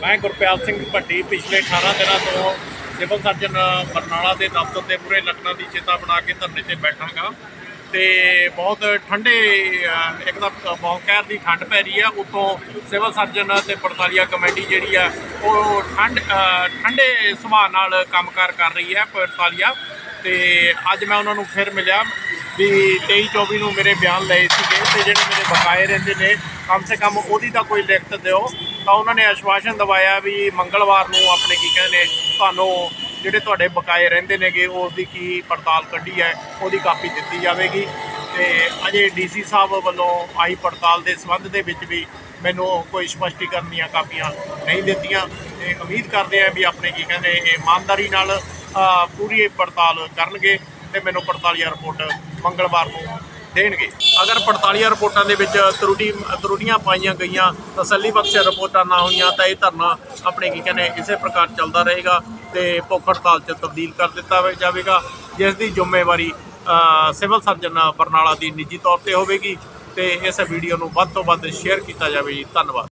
ਮੈਂ ਗੁਰਪਿਆਲ ਸਿੰਘ ਭੱਟੀ ਪਿਛਲੇ 18 ਦਿਨਾਂ ਤੋਂ ਸਿਵਲ ਸਰਜਨ ਬਰਨਾਲਾ ਦੇ ਦਫ਼ਤਰ ਦੇ ਪੂਰੇ ਲੱਗਣਾ ਦੀ ਚੇਤਾ ਬਣਾ ਕੇ ਧਰਨੇ ਤੇ ਬੈਠਾਂਗਾ। ਤੇ ਬਹੁਤ ਠੰਡੇ ਅਹ, ਇੱਕ ਤਾਂ ਬਹੁਤ ਕਹਿਰ ਦੀ ਠੰਡ ਪੈ ਰਹੀ ਆ ਉਤੋਂ ਸਿਵਲ ਸਰਜਨ ਤੇ ਪੜਤਾਲੀਆ ਕਮੇਟੀ ਜਿਹੜੀ ਆ ਉਹ ਠੰਡ ਠੰਡੇ ਸੁਭਾਅ ਨਾਲ ਕੰਮਕਾਰ ਕਰ ਰਹੀ ਹੈ ਪੜਤਾਲੀਆ। ਤੇ ਅੱਜ ਮੈਂ ਉਹਨਾਂ ਨੂੰ ਫਿਰ ਮਿਲਿਆ ਵੀ 23 24 ਨੂੰ ਮੇਰੇ ਬਿਆਨ ਲਏ ਸੀਗੇ ਤੇ ਜਿਹੜੇ ਮੇਰੇ ਬਕਾਏ ਰਹਿੰਦੇ ਨੇ ਕਮ ਸੇ ਕਮ ਉਹਦੀ ਤਾਂ ਕੋਈ ਲਿਖਤ ਦਿਓ। ਤਾਂ ਉਹਨਾਂ ਨੇ ਆਸ਼ਵਾਸਨ ਦਵਾਇਆ ਵੀ ਮੰਗਲਵਾਰ ਨੂੰ ਆਪਣੇ ਕੀ ਕਹਿੰਦੇ ਨੇ ਤੁਹਾਨੂੰ ਜਿਹੜੇ ਤੁਹਾਡੇ ਬਕਾਏ ਰਹਿੰਦੇ ਨੇਗੇ ਉਸ ਦੀ ਕੀ ਪੜਤਾਲ ਕੱਢੀ ਹੈ ਉਹਦੀ ਕਾਪੀ ਦਿੱਤੀ ਜਾਵੇਗੀ। ਤੇ ਅਜੇ ਡੀਸੀ ਸਾਹਿਬ ਵੱਲੋਂ ਆਈ ਪੜਤਾਲ ਦੇ ਸੰਬੰਧ ਦੇ ਵਿੱਚ ਵੀ ਮੈਨੂੰ ਕੋਈ ਸਪਸ਼ਟੀਕਰਨ ਦੀਆਂ ਕਾਪੀਆਂ ਨਹੀਂ ਦਿੱਤੀਆਂ। ਤੇ ਉਮੀਦ ਕਰਦੇ ਆ ਵੀ ਆਪਣੇ ਕੀ ਕਹਿੰਦੇ ਇਹ ਇਮਾਨਦਾਰੀ ਨਾਲ ਅ, ਪੂਰੀ ਪੜਤਾਲ ਕਰਨਗੇ ਤੇ ਮੈਨੂੰ ਪੜਤਾਲੀਆ ਰਿਪੋਰਟ ਮੰਗਲਵਾਰ ਨੂੰ ਦੇਣਗੇ। ਅਗਰ ਪੜਤਾਲੀਆਂ ਰਿਪੋਰਟਾਂ ਦੇ ਵਿੱਚ ਤਰੁਟੀ ਤਰੁਟੀਆਂ ਪਾਈਆਂ ਗਈਆਂ ਤਸੱਲੀ ਬਖਸ਼ ਰਿਪੋਰਟਾਂ ਨਾ ਹੋਈਆਂ, ਤਾਂ ਇਹ ਧਰਨਾ ਆਪਣੇ ਕੀ ਕਹਿੰਦੇ, ਇਸੇ ਪ੍ਰਕਾਰ ਚੱਲਦਾ ਰਹੇਗਾ ਤੇ ਭੁੱਖ ਹੜਤਾਲ 'ਚ ਤਬਦੀਲ ਕਰ ਦਿੱਤਾ ਜਾਵੇਗਾ, ਜਿਸ ਦੀ ਜ਼ਿੰਮੇਵਾਰੀ ਸਿਵਲ ਸਰਜਨ ਬਰਨਾਲਾ ਦੀ ਨਿੱਜੀ ਤੌਰ ਤੇ ਹੋਵੇਗੀ ਤੇ ਇਸ ਵੀਡੀਓ ਨੂੰ ਵੱਧ ਤੋਂ ਵੱਧ ਸ਼ੇਅਰ ਕੀਤਾ ਜਾਵੇ ਜੀ। ਧੰਨਵਾਦ।